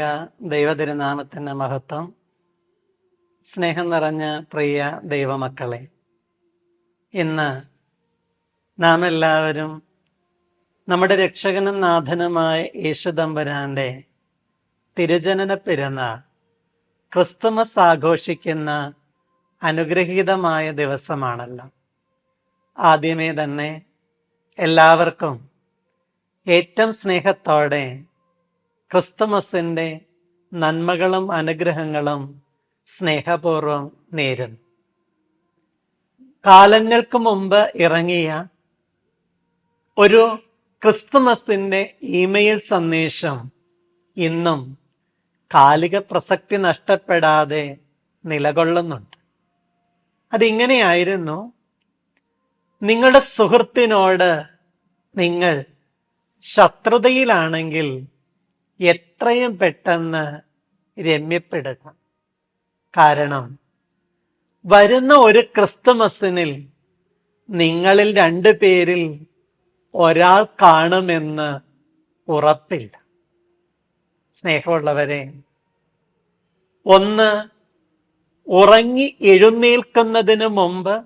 പ്രിയേക ദൈവതിരുനാമത്തിന്റെ മഹത്വം. സ്നേഹം നിറഞ്ഞ പ്രിയ ദൈവമക്കളെ ഇന്ന് നാം എല്ലാവരും നമ്മുടെ രക്ഷകനും നാഥനുമായ യേശുദമ്പുരാന്റെ തിരുജനന പിറന്നാൾ ക്രിസ്തുമസ് ആഘോഷിക്കുന്ന അനുഗ്രഹീതമായ ദിവസമാണല്ലോ. ആദ്യമേ തന്നെ എല്ലാവർക്കും ഏറ്റവും സ്നേഹത്തോടെ ക്രിസ്തുമസിന്റെ നന്മകളും അനുഗ്രഹങ്ങളും സ്നേഹപൂർവം നേരുന്നു. കാലങ്ങൾക്ക് മുമ്പ് ഇറങ്ങിയ ഒരു ക്രിസ്തുമസിന്റെ ഇമെയിൽ സന്ദേശം ഇന്നും കാലിക പ്രസക്തി നഷ്ടപ്പെടാതെ നിലകൊള്ളുന്നുണ്ട്. അതിങ്ങനെയായിരുന്നു. നിങ്ങളുടെ സുഹൃത്തിനോട് നിങ്ങൾ ശത്രുതയിലാണെങ്കിൽ എത്രയും പെട്ടെന്ന് രമ്യപ്പെടുക. കാരണം വരുന്ന ഒരു ക്രിസ്തുമസിനിൽ നിങ്ങളിൽ രണ്ടു പേരിൽ ഒരാൾ കാണുമെന്ന് ഉറപ്പില്ല. സ്നേഹമുള്ളവരെ ഒന്ന് ഉറങ്ങി എഴുന്നേൽക്കുന്നതിന് മുമ്പ്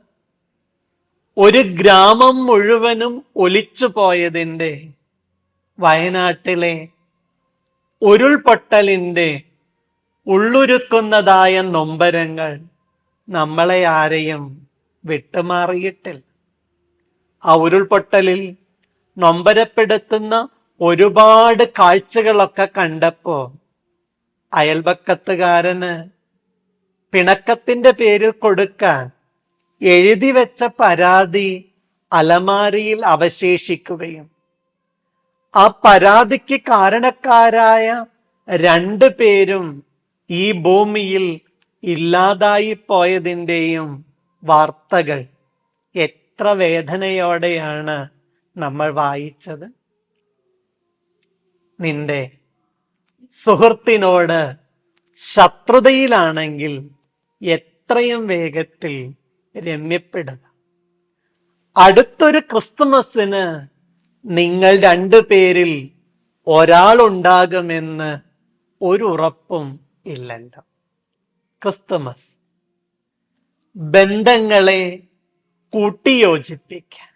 ഒരു ഗ്രാമം മുഴുവനും ഒലിച്ചു പോയതിന്റെ വയനാട്ടിലെ ഉരുൾപൊട്ടലിന്റെ ഉള്ളുരുക്കുന്നതായ നൊമ്പരങ്ങൾ നമ്മളെ ആരെയും വിട്ടുമാറിയിട്ടില്ല. ആ ഉരുൾപൊട്ടലിൽ നൊമ്പരപ്പെടുത്തുന്ന ഒരുപാട് കാഴ്ചകളൊക്കെ കണ്ടപ്പോ അയൽപക്കത്തുകാരന് പിണക്കത്തിന്റെ പേരിൽ കൊടുക്കാൻ എഴുതി വെച്ച പരാതി അലമാരിയിൽ അവശേഷിക്കുകയും ആ പരാതിക്ക് കാരണക്കാരായ രണ്ടു പേരും ഈ ഭൂമിയിൽ ഇല്ലാതായി പോയതിന്റെയും വാർത്തകൾ എത്ര വേദനയോടെയാണ് നമ്മൾ വായിച്ചത്? നിന്റെ സുഹൃത്തിനോട് ശത്രുതയിലാണെങ്കിൽ എത്രയും വേഗത്തിൽ രമ്യപ്പെടുക. അടുത്തൊരു ക്രിസ്തുമസിന് നിങ്ങൾ രണ്ടു പേരിൽ ഒരാളുണ്ടാകുമെന്ന് ഒരു ഉറപ്പും ഇല്ലണ്ട ക്രിസ്തുമസ്. ബന്ധങ്ങളെ കൂട്ടിയോജിപ്പിക്കാൻ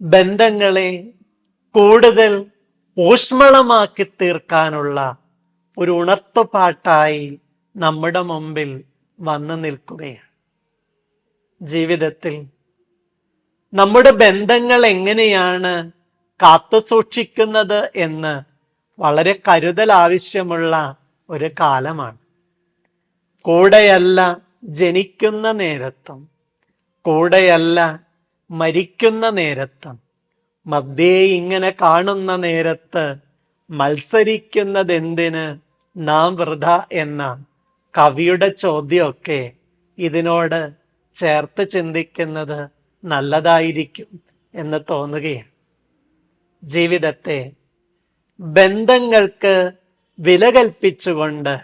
ബന്ധങ്ങളെ കൂടുതൽ ഊഷ്മളമാക്കി തീർക്കാനുള്ള ഒരു ഉണർത്തുപാട്ടായി നമ്മുടെ മുമ്പിൽ വന്നു നിൽക്കുകയാണ്. ജീവിതത്തിൽ നമ്മുടെ ബന്ധങ്ങൾ എങ്ങനെയാണ് കാത്തു സൂക്ഷിക്കുന്നത് എന്ന് വളരെ കരുതൽ ആവശ്യമുള്ള ഒരു കാലമാണ്. കൂടെയല്ല ജനിക്കുന്ന നേരത്തും കൂടെയല്ല മരിക്കുന്ന നേരത്തും മദ്യേ ഇങ്ങനെ കാണുന്ന നേരത്ത് മത്സരിക്കുന്നത് എന്തിന് നാം വൃഥ എന്ന കവിയുടെ ചോദ്യമൊക്കെ ഇതിനോട് ചേർത്ത് ചിന്തിക്കുന്നത് നല്ലതായിരിക്കും എന്ന് തോന്നുകയാണ്. ജീവിതത്തെ ബന്ധങ്ങൾക്ക് വില കൽപ്പിച്ചുകൊണ്ട്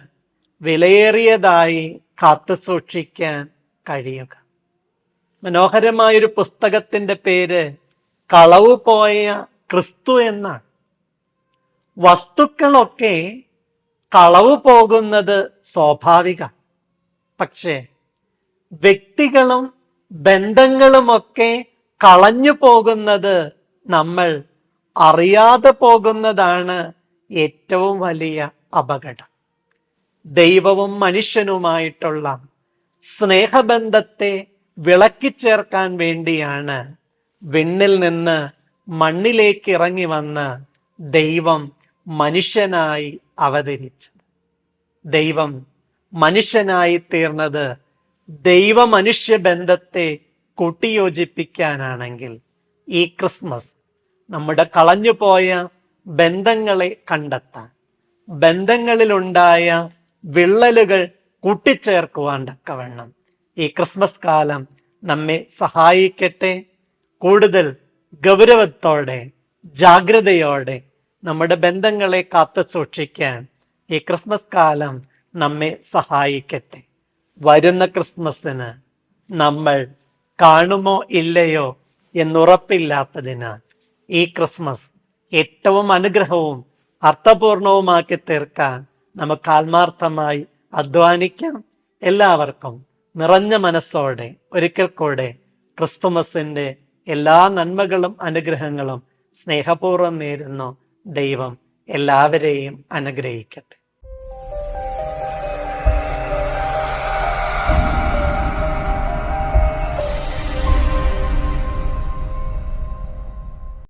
വിലയേറിയതായി കാത്തു സൂക്ഷിക്കാൻ കഴിയുക. മനോഹരമായൊരു പുസ്തകത്തിന്റെ പേര് കളവ് പോയ ക്രിസ്തു എന്നാണ്. വസ്തുക്കളൊക്കെ കളവ് പോകുന്നത് സ്വാഭാവിക. പക്ഷേ വ്യക്തികളും ബന്ധങ്ങളുമൊക്കെ കളഞ്ഞു പോകുന്നത് നമ്മൾ അറിയാതെ പോകുന്നതാണ് ഏറ്റവും വലിയ അപകടം. ദൈവവും മനുഷ്യനുമായിട്ടുള്ള സ്നേഹബന്ധത്തെ വിളക്കിച്ചേർക്കാൻ വേണ്ടിയാണ് വിണ്ണിൽ നിന്ന് മണ്ണിലേക്ക് ഇറങ്ങി വന്ന് ദൈവം മനുഷ്യനായി അവതരിച്ചത്. ദൈവം മനുഷ്യനായി തീർന്നത് ദൈവമനുഷ്യ ബന്ധത്തെ കൂട്ടിയോജിപ്പിക്കാനാണെങ്കിൽ ഈ ക്രിസ്മസ് നമ്മുടെ കളഞ്ഞുപോയ ബന്ധങ്ങളെ കണ്ടെത്താൻ ബന്ധങ്ങളിലുണ്ടായ വിള്ളലുകൾ കൂട്ടിച്ചേർക്കുവാൻ തക്കവണ്ണം. ഈ ക്രിസ്മസ് കാലം നമ്മെ സഹായിക്കട്ടെ. കൂടുതൽ ഗൗരവത്തോടെ ജാഗ്രതയോടെ നമ്മുടെ ബന്ധങ്ങളെ കാത്തു സൂക്ഷിക്കാൻ ഈ ക്രിസ്മസ് കാലം നമ്മെ സഹായിക്കട്ടെ. വരുന്ന ക്രിസ്മസിന് നമ്മൾ കാണുമോ ഇല്ലയോ എന്നുറപ്പില്ലാത്തതിനാൽ ഈ ക്രിസ്മസ് ഏറ്റവും അനുഗ്രഹവും അർത്ഥപൂർണവുമാക്കി തീർക്കാൻ നമുക്ക് ആത്മാർത്ഥമായി അധ്വാനിക്കാം. എല്ലാവർക്കും നിറഞ്ഞ മനസ്സോടെ ഒരിക്കൽ കൂടെ ക്രിസ്തുമസിന്റെ എല്ലാ നന്മകളും അനുഗ്രഹങ്ങളും സ്നേഹപൂർവം നേരുന്നു ദൈവം എല്ലാവരെയും അനുഗ്രഹിക്കട്ടെ.